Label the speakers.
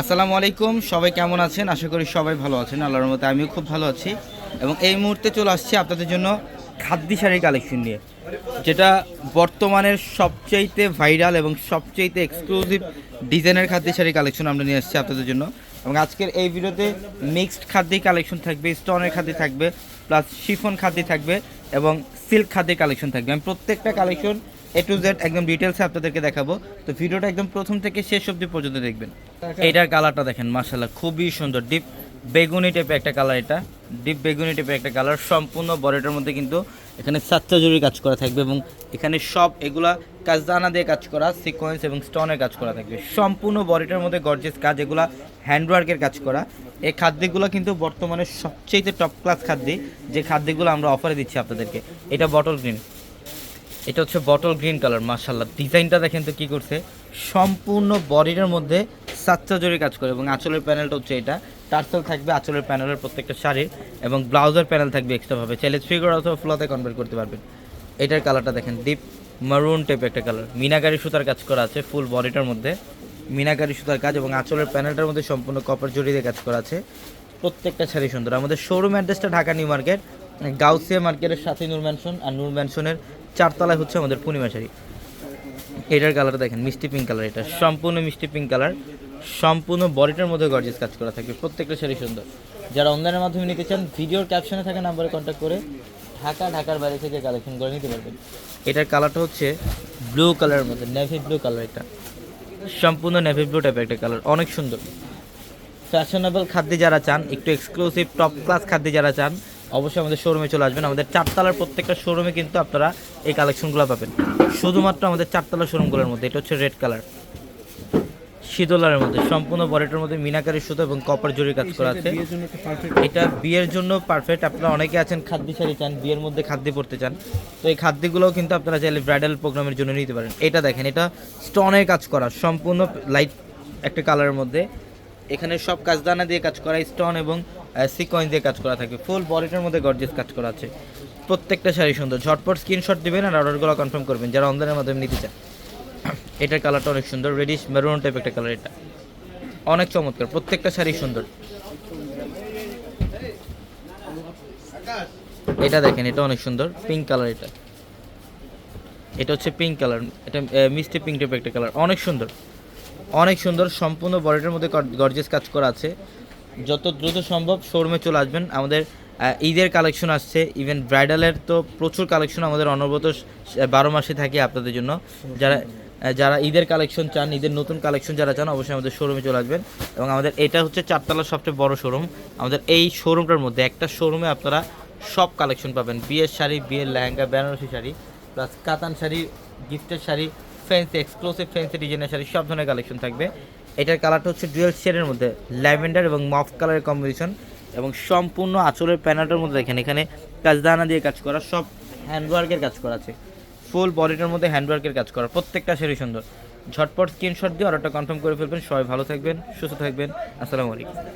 Speaker 1: আসসালামু আলাইকুম, সবাই কেমন আছেন? আশা করি সবাই ভালো আছেন, আল্লাহর মতো আমিও খুব ভালো আছি। এবং এই মুহূর্তে চলে আসছি আপনাদের জন্য খাদ্যি শাড়ির কালেকশন নিয়ে, যেটা বর্তমানের সবচাইতে ভাইরাল এবং সবচাইতে এক্সক্লুসিভ ডিজাইনের খাদ্যি শাড়ির কালেকশন আমরা নিয়ে আসছি আপনাদের জন্য। এবং আজকের এই ভিডিওতে মিক্সড খাদ্যি কালেকশন থাকবে স্টোনের খাদ্যি থাকবে প্লাস শিফন খাদ্যি থাকবে এবং সিল্ক খাদ্যের কালেকশন থাকবে। আমি প্রত্যেকটা কালেকশন এ টু জেড একদম ডিটেলসে আপনাদেরকে দেখাবো। তো ভিডিওটা একদম প্রথম থেকে শেষ অবধি পর্যন্ত দেখবেন। এইটার কালারটা দেখেন মাশাল্লাহ খুবই সুন্দর ডিপ বেগুনি টাইপের একটা কালার এটা। ডিপ বেগুনি টাইপের একটা কালার সম্পূর্ণ বডিটার মধ্যে কিন্তু এখানে সাতটা কাজ করা থাকবে এবং এখানে সব এগুলা কাজদানা দিয়ে কাজ করা সিকোয়েন্স এবং স্টোনের কাজ করা থাকবে। সম্পূর্ণ বডিটার মধ্যে গর্জেস কাজ এগুলা হ্যান্ডওয়ার্কের কাজ করা। এই খাদ্যগুলো কিন্তু বর্তমানে সবচেয়ে টপ ক্লাস খাদ্য যে খাদ্যগুলো আমরা অফারে দিচ্ছি আপনাদেরকে। এটা বটল গ্রিন এটা হচ্ছে বটল গ্রিন কালার মার্শাল্লাহ ডিজাইনটা দেখেন তো কি করছে? সম্পূর্ণ বডির মধ্যে সাতটা জোরে কাজ করে এবং আঁচলের প্যানেলটা হচ্ছে এটা। টার্সেল থাকবে আঁচলের প্যানেলের প্রত্যেকটা শাড়ির এবং ব্লাউজের প্যানেল থাকবে এক্সট্রাভাবে চাইলে ফিগার অথবা ফ্লোতে কনভার্ট করতে পারবেন। এটার কালারটা দেখেন ডিপ মারুন টাইপ একটা কালার মিনাকারি সুতার কাজ করা আছে ফুল বডিটার মধ্যে। মিনাকারি সুতার কাজ এবং আঁচলের প্যানেলটার মধ্যে সম্পূর্ণ কপার জড়ি দিয়ে কাজ করা আছে। প্রত্যেকটা শাড়ি সুন্দর। আমাদের শোরুম অ্যাড্রেসটা ঢাকা নিউ মার্কেট গাউসিয়া মার্কেটের সাথে নূর ম্যানশন আর নূর ম্যানশনের চারতলায় হচ্ছে আমাদের পূর্ণিমা শাড়ি। এটার কালার দেখেন, মিষ্টি পিঙ্ক কালার এটা। সম্পূর্ণ মিষ্টি পিঙ্ক কালার সম্পূর্ণ বডিটার মধ্যে গর্জেস কাজ করা থাকবে। প্রত্যেকটা শাড়ি সুন্দর। যারা অনলাইনের মাধ্যমে নিতে চান, ভিডিওর ক্যাপশনে থাকা নাম্বারে কন্ট্যাক্ট করে ঢাকা, ঢাকার বাইরে থেকে কালেকশন করে নিতে পারবেন। এটার কালারটা হচ্ছে ব্লু কালারের মধ্যে নেভি ব্লু কালার এটা। সম্পূর্ণ নেভি ব্লু টাইপের একটা কালার অনেক সুন্দর। ফ্যাশনেবল খাদ্যে যারা চান, একটু এক্সক্লুসিভ টপ ক্লাস খাদ্যে যারা চান অবশ্যই আমাদের শোরুমে চলে আসবেন। আমাদের চারতলার প্রত্যেকটা শোরুমে কিন্তু আপনারা এই কালেকশনগুলো পাবেন। শুধুমাত্র আমাদের চারতলা শোরুমগুলোর মধ্যে। এটা হচ্ছে রেড কালার শীতলার মধ্যে। সম্পূর্ণ বডিটার মধ্যে মিনাকারি সুতো এবং কপার জরির কাজ করা আছে। এটা বিয়ের জন্য পারফেক্ট আপনারা অনেকে আছেন খাদ্য শাড়ি চান বিয়ের মধ্যে খাদ্য পড়তে চান। তো এই খাদ্যগুলোও কিন্তু আপনারা চাইলে ব্রাইডাল প্রোগ্রামের জন্য নিতে পারেন। এটা দেখেন এটা স্টোনের কাজ করা। সম্পূর্ণ লাইট একটা কালারের মধ্যে। এখানে সব কাজদানা দিয়ে কাজ করা স্টোন এবং সিকোয়েন্স দিয়ে কাজ করা থাকে। ফুল বডিটার মধ্যে গর্জেস কাজ করা আছে। প্রত্যেকটা শাড়ি সুন্দর। ঝটপট স্ক্রিনশট দিবেন আর অর্ডারগুলো কনফার্ম করবেন। যারা অনলাইনের মাধ্যমে নিতে চান। এটার কালারটা অনেক সুন্দর। রেডিশ মেরুন টাইপ একটা কালার এটা। অনেক চমৎকার। প্রত্যেকটা শাড়ি সুন্দর। এটা দেখেন, এটা অনেক সুন্দর। পিঙ্ক কালার এটা। এটা হচ্ছে পিঙ্ক কালার এটা মিষ্টি পিঙ্ক টাইপের একটা কালার অনেক সুন্দর। অনেক সুন্দর। সম্পূর্ণ বডিটার মধ্যে গর্জেস কাজ করা আছে। যত দ্রুত সম্ভব শোরুমে চলে আসবেন। আমাদের ঈদের কালেকশন আসছে। ইভেন ব্রাইডালের তো প্রচুর কালেকশন আমাদের অনবরত বারো মাসে থাকে আপনাদের জন্য। যারা যারা ঈদের কালেকশন চান, ঈদের নতুন কালেকশন যারা চান, অবশ্যই আমাদের শোরুমে চলে আসবেন। এবং আমাদের, এটা হচ্ছে চারতলার সবচেয়ে বড় শোরুম আমাদের এই শোরুমটার মধ্যে একটা শোরুমে আপনারা সব কালেকশন পাবেন। বিয়ের শাড়ি, বিয়ের লেহেঙ্গা, বেনারসি শাড়ি প্লাস কাতান শাড়ি গিফটের শাড়ি ফ্যান্সি এক্সক্লুসিভ ফ্যান্সি ডিজাইনের শাড়ি, সব ধরনের কালেকশন থাকবে। এটার কালারটা হচ্ছে ডুয়েল শেডের মধ্যে ল্যাভেন্ডার এবং মফ কালারের কম্বিনেশন এবং সম্পূর্ণ আঁচলের প্যানেলটার মধ্যে দেখেন, এখানে কাজদানা দিয়ে কাজ করা, সব হ্যান্ডওয়ার্কের কাজ করা আছে। ফুল বডিটার মধ্যে হ্যান্ডওয়ার্কের কাজ করা, প্রত্যেকটা শাড়ি সুন্দর। ঝটপট স্ক্রিনশট দিয়ে অর্ডারটা কনফার্ম করে ফেলবেন। সবাই ভালো থাকবেন, সুস্থ থাকবেন। আসসালামু আলাইকুম।